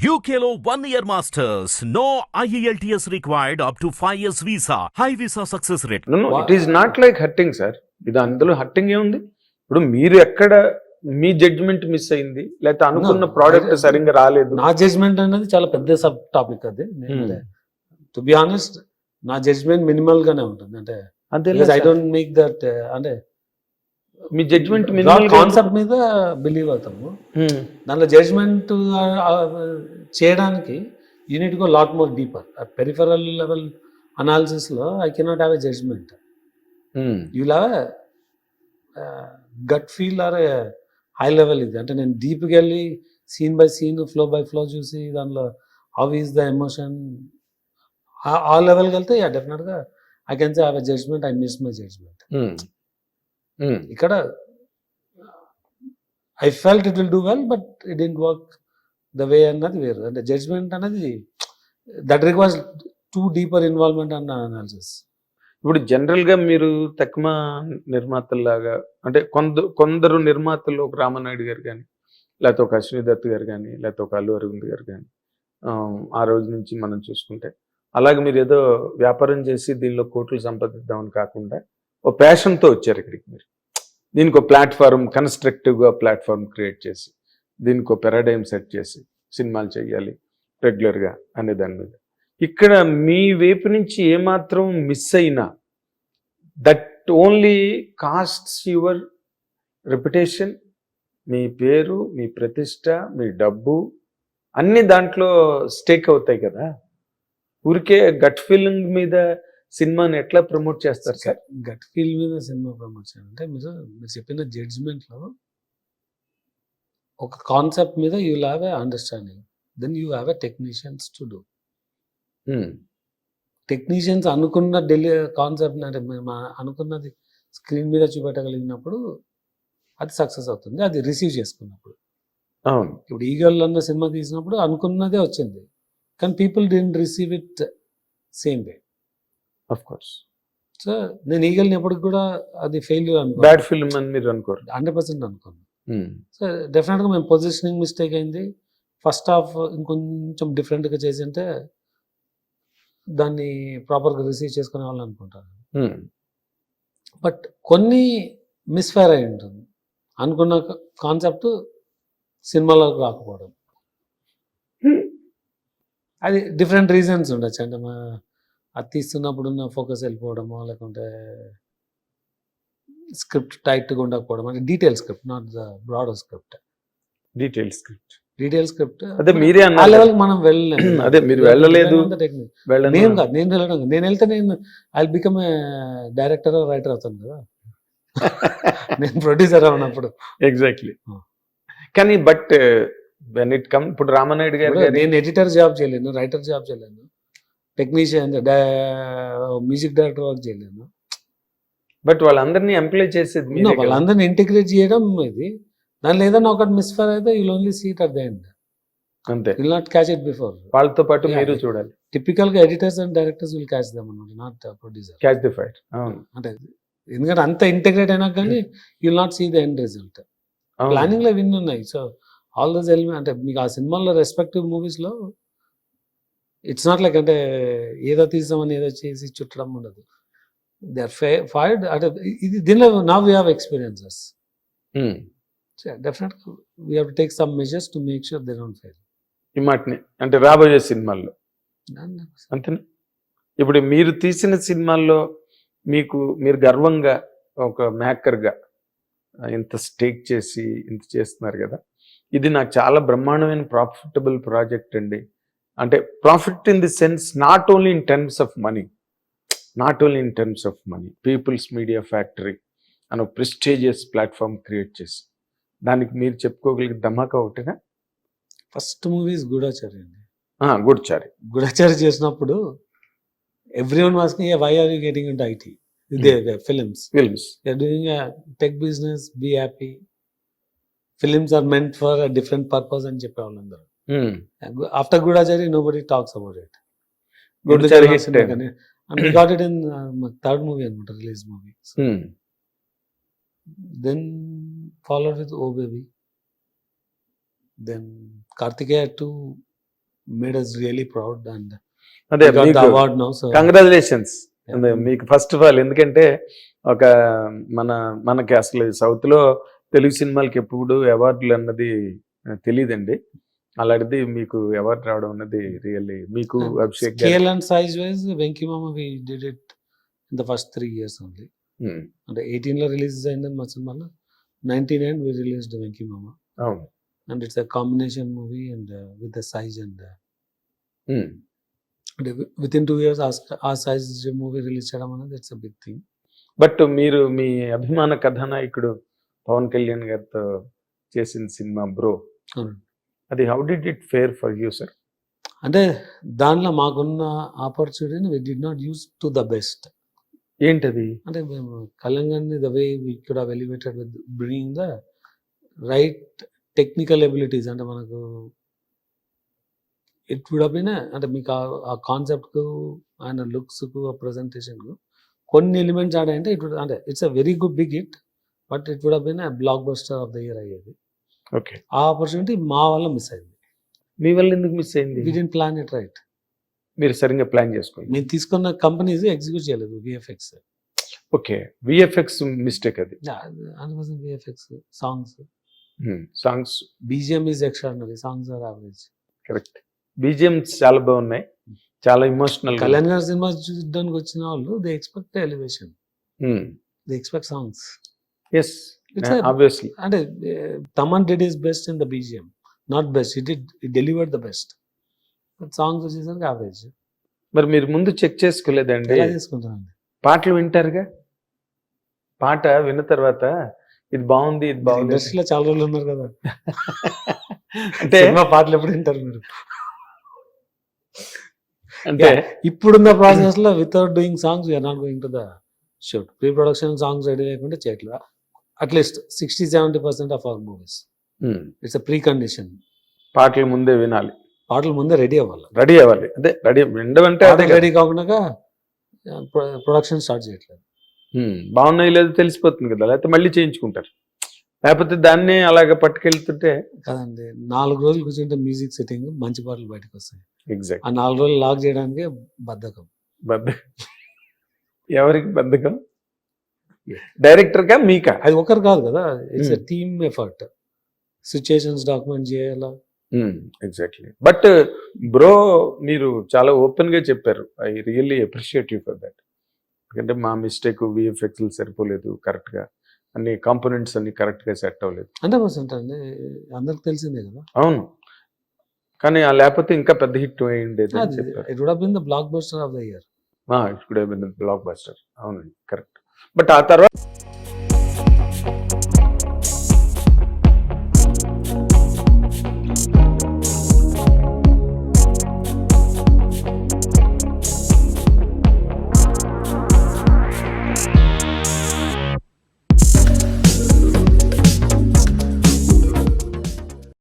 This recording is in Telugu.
One year masters. No E IELTS required up to 5 years visa. High visa success rate. It is not like hitting sir ఇది అందులో హట్టింగ్ ఏముంది ఇప్పుడు మీరు ఎక్కడ మీ జడ్జిమెంట్ మిస్ అయింది లేకపోతే అనుకున్న ప్రోడక్ట్ సరిగ్గా రాలేదు నా జడ్జ్మెంట్ అనేది చాలా పెద్ద సబ్ టాపిక్ అది. టు బి ఆనెస్ట్ నా జడ్జ్మెంట్ మినిమల్ గానే ఉంటుంది అంటే అదే ఐ డోంట్ మేక్ దట్ అంటే మీ జడ్జిమెంట్ కాన్సెప్ట్ మీద బిలీవ్ అవుతాము. దాంట్లో జడ్జ్మెంట్ చేయడానికి you need go lot more deeper peripheral level అనాలిసిస్లో I cannot have a judgement you have gut feel or high level ఇది. అంటే నేను డీప్కి వెళ్ళి scene by scene flow by flow చూసి దానిలో హౌ ఈస్ ద ఎమోషన్ ఆ లెవెల్కి వెళ్తే డెఫినెట్గా I can say have a judgement I miss my judgement ఇక్కడ I felt it will do well but it didn't work the way అన్నది వేరు. అంటే జడ్జ్మెంట్ అనేది that requires too deeper involvement అన్న అనాలిసిస్ ఇప్పుడు జనరల్గా మీరు తక్కువ నిర్మాతల్లాగా అంటే కొందరు కొందరు నిర్మాతలు ఒక రామనాయుడు గారు కానీ లేకపోతే ఒక అశ్విని దత్ గారు కానీ లేకపోతే ఒక అల్లు అరవింద్ గారు కానీ ఆ రోజు నుంచి మనం చూసుకుంటే అలాగే మీరు ఏదో వ్యాపారం చేసి దీనిలో కోట్లు సంపాదిద్దామని కాకుండా ఓ ప్యాషన్తో వచ్చారు ఇక్కడికి మీరు. దీనికి ఒక ప్లాట్ఫామ్ కన్స్ట్రక్టివ్గా ప్లాట్ఫామ్ క్రియేట్ చేసి దీనికి ఒక పెరాడైమ్ సెట్ చేసి సినిమాలు చేయాలి రెగ్యులర్గా అనే దాని మీద. ఇక్కడ మీ వైపు నుంచి ఏమాత్రం మిస్ అయినా that only costs your reputation మీ పేరు మీ ప్రతిష్ట మీ డబ్బు అన్ని దాంట్లో స్టేక్ అవుతాయి కదా. ఊరికే గట్ ఫీలింగ్ మీద సినిమాని ఎట్లా ప్రమోట్ చేస్తారు సార్? గట్ ఫీల్ మీద సినిమా ప్రమోషన్ అంటే మీరు మీరు చెప్పిన జడ్జ్మెంట్లో ఒక కాన్సెప్ట్ మీద you have a understanding then you have a technicians to do technicians అనుకున్న డెలి కాన్సెప్ట్ అంటే అనుకున్నది స్క్రీన్ మీద చూపెట్టగలిగినప్పుడు అది సక్సెస్ అవుతుంది. అది రిసీవ్ చేసుకున్నప్పుడు. అవును. ఇప్పుడు ఈగల్ అన్న సినిమా తీసినప్పుడు అనుకున్నదే వచ్చింది. కానీ people didn't receive it same way of course so నేను ఈగల్ని ఎప్పటికి కూడా అది ఫెయిల్యూర్ అనుకో బ్యాడ్ ఫిల్మ్ అని మీరు అనుకోరు. హండ్రెడ్ పర్సెంట్ అనుకోను. ఉమ్, సో డెఫినెట్గా మేము పొజిషనింగ్ మిస్టేక్ అయింది. ఫస్ట్ హాఫ్ ఇంకొంచెం డిఫరెంట్గా చేసి ఉంటే దాన్ని ప్రాపర్గా రిసీవ్ చేసుకునే వాళ్ళు అనుకుంటాను ఉమ్, బట్ కొన్ని మిస్ఫైర్ అయి ఉంటుంది. అనుకున్న కాన్సెప్ట్ సినిమాలోకి రాకపోవడం. అది డిఫరెంట్ రీజన్స్ ఉండొచ్చు. అంటే మా అది తీస్తున్నప్పుడు ఉన్న ఫోకస్ వెళ్ళిపోవడమో లేకుంటే స్క్రిప్ట్ టైట్గా ఉండకపోవడం అంటే detail script not the broad script detail script detail script అదే మీరే ఆ లెవెల్ మనం వెళ్ళలేము. అదే మీరు వెళ్ళలేదు. నేను కాదు నేను వెళ్ళడం. నేను వెళ్తే నేను I become a director writer అవుతాను కదా. నేను ప్రొడ్యూసర్ అవునప్పుడు. ఎగ్జాక్ట్లీ. కానీ బట్ వెన్ ఇట్ కమ్ ఇప్పుడు రామనాయుడు గారి- నేను ఎడిటర్ జాబ్ చేయలేను రైటర్ జాబ్ చేయలేను. టెక్నీషియన్ మ్యూజిక్ డైరెక్టర్ వర్క్ చేయలేను బట్ వాళ్ళందరినీ ఎంప్లాయ్ చేసేది. వాళ్ళందరిని ఇంటిగ్రేట్ చేయడం ఇది. దానిలో ఏదైనా ఒకటి మిస్ఫైర్ అయితే you'll only see it at the end అంతే. Will not catch it before వాళ్ళతో పాటు. మీరు చూడాలి. టిపికల్గా editors and directors will catch them అనమాట not producer catch the fight అంటే ఎందుకంటే అంత ఇంటిగ్రేట్ అయినా కానీ you'll not see the end result. ప్లానింగ్లో విన్ ఉన్నాయి. సో ఆల్ దోస్ ఎలిమెంట్ అంటే మీకు ఆ సినిమాల్లో రెస్పెక్టివ్ మూవీస్లో ఇట్స్ నాట్ లైక్ అంటే ఏదో తీసామని ఏదో చేసి చుట్టడం ఉండదు. దే ఆర్ ఫే ఫైర్డ్ అంటే ఇది దీనిలో నా we have experiences. Definite we have to take some measures to make sure they don't fail ఈ మాటని అంటే రాబోయే సినిమాల్లో. అంతేనా? ఇప్పుడు మీరు తీసిన సినిమాల్లో మీకు మీరు గర్వంగా ఒక మేకర్గా ఇంత స్టేక్ చేసి ఇంత చేస్తున్నారు కదా. ఇది నాకు చాలా బ్రహ్మాండమైన ప్రాఫిటబుల్ ప్రాజెక్ట్ అండి. అంటే profit in the sense not only in terms of money not only in terms of money people's media factory అని ఒక ప్రెస్టేజియస్ ప్లాట్ఫామ్ క్రియేట్ చేసి. దానికి మీరు చెప్పుకోగలిగే ధమాకా ఒకటిగా ఫస్ట్ మూవీస్ గూఢాచారి అండి. గుడ్చారి గూఢాచారి చేసినప్పుడు everyone was asking why are you getting into IT films films business, be happy. Films are meant for a different purpose అని చెప్పేవాళ్ళు అందరూ after Goodachari nobody talks about it. And in third movie అనమాట release movie then followed with Oh Baby then Karthikeya two made us really proud and అదే award now. So congratulations. మీకు ఫస్ట్ ఆఫ్ ఆల్ ఎందుకంటే ఒక మన మనకి అసలు సౌత్లో తెలుగు సినిమాలకి ఎప్పుడు అవార్డులు అన్నది తెలియదండి అలాంటిది మీకు అవార్డు రావడం అన్నది రియల్లీ మీకు And Abhishek and size wise, Venki Mama, we did it in the first three years only. ఉమ్, అంటే ఎయిటీన్లో రిలీజ్ అయిందని మా సినిమాలో. Ninety nine we released Venky Mama. అవును. And it's a combination movie and with the size and అంటే విత్ ఇన్ టూ ఇయర్స్ ఆ సైజ్ మూవీ రిలీజ్ చేయడం అనేది it's a big thing but మీరు మీ అభిమాన కథానాయకుడు పవన్ కళ్యాణ్ గారితో చేసిన సినిమా బ్రో. అవునండి. అది how did it fare for you sir అంటే దానిలో మాకున్న ఆపర్చునిటీని we did not use to the best ఏంటది? అంటే మేము Kalyan the way we could have elevated with bringing the right technical abilities అంటే మనకు ఇట్ వుడ్ బీన్ అంటే మీకు ఆ- కాన్సెప్ట్కు ఆయన లుక్స్కు ఆ ప్రజెంటేషన్కు కొన్ని ఎలిమెంట్స్ ఆడాయంటే ఇట్ అంటే it's a very good big hit but it would been blockbuster of the year అయ్యేది. ఓకే. ఆ ఆపర్చునిటీ మా వల్ల మిస్ అయింది. మీ వల్ల ఎందుకు మిస్ అయింది? We didn't plan it right మీరు సరిగ్గా ప్లాన్ చేసుకోండి మేము తీసుకున్న కంపెనీస్ ఎగ్జిక్యూట్ చేయలేదు విఎఫ్ఎక్స్ ఓకే. విఎఫ్ఎక్స్ మిస్టేక్ అది. అందుకోసం VFX songs songs BGM is extraordinary songs are average correct BGM చాలా బాగున్నాయి. చాలా ఇమోషనల్ కళ్యాణ్ గారి సినిమా చూడడానికి వచ్చిన వాళ్ళు they expect elevation they expect songs yes obviously అంటే Thaman did his best in the BGM not best it it delivered the best songs వచ్చేసరికి యావరేజ్ మరి మీరు ముందు చెక్ చేసుకోలేదండి ఎలా తీసుకుంటానండి పాటలు వింటారుగా? పాట విన్న తర్వాత ఇది బాగుంది ఇది బాగుంది. ఇండస్ట్రీలో చాలా రోజులు ఉన్నారు కదా. అంటే సినిమా పాటలు ఎప్పుడు వింటారు మీరు? అంటే ఇప్పుడున్న ప్రాసెస్లో without doing songs we're not going to the shoot pre production songs ready లేకుండా చేయట్లేదు? At least sixty seventy percent of our movies it's precondition పాటలు ముందే వినాలి. పాటలు ముందే రెడీ అవ్వాలి. రెడీ అవ్వాలి. అదే రెడీ వినడం అంటే అదే రెడీ కాకుండా ప్రొడక్షన్ స్టార్ట్ చేయట్లేదు. ఉమ్, బాగున్నాయి లేదో తెలిసిపోతుంది కదా. లేకపోతే మళ్ళీ చేయించుకుంటారు. లేకపోతే దాన్నే అలాగ పట్టుకెళ్తుంటే కదండి నాలుగు రోజులు కూర్చుంటే మ్యూజిక్ సెట్టింగ్ మంచి పాటలు బయటకు వస్తాయి. ఎగ్జాక్ట్ ఆ నాలుగు రోజులు లాక్ చేయడానికి బద్ధకం. బద్ధకం ఎవరికి బద్ధకం? డైరెక్టర్గా మీకా? అది ఒకరు కాదు కదా. It's. Team effort situations document చేయాలా? ఎగ్జాక్ట్లీ బట్ బ్రో మీరు చాలా ఓపెన్గా చెప్పారు. I really appreciate you for that ఎందుకంటే మా మిస్టేక్ విఎఫ్ఎక్స్ సరిపోలేదు కరెక్ట్గా అన్ని కాంపోనెంట్స్ అన్ని కరెక్ట్గా సెట్ అవ్వలేదు. హండ్రెడ్ పర్సెంట్ అండి. అందరికి తెలిసిందే కదా. అవును. కానీ ఆ లేకపోతే ఇంకా పెద్ద హిట్ అయ్యిండేది అని చెప్పారు. It would been the blockbuster of the year it could blockbuster అవునండి. కరెక్ట్ బట్ ఆ తర్వాత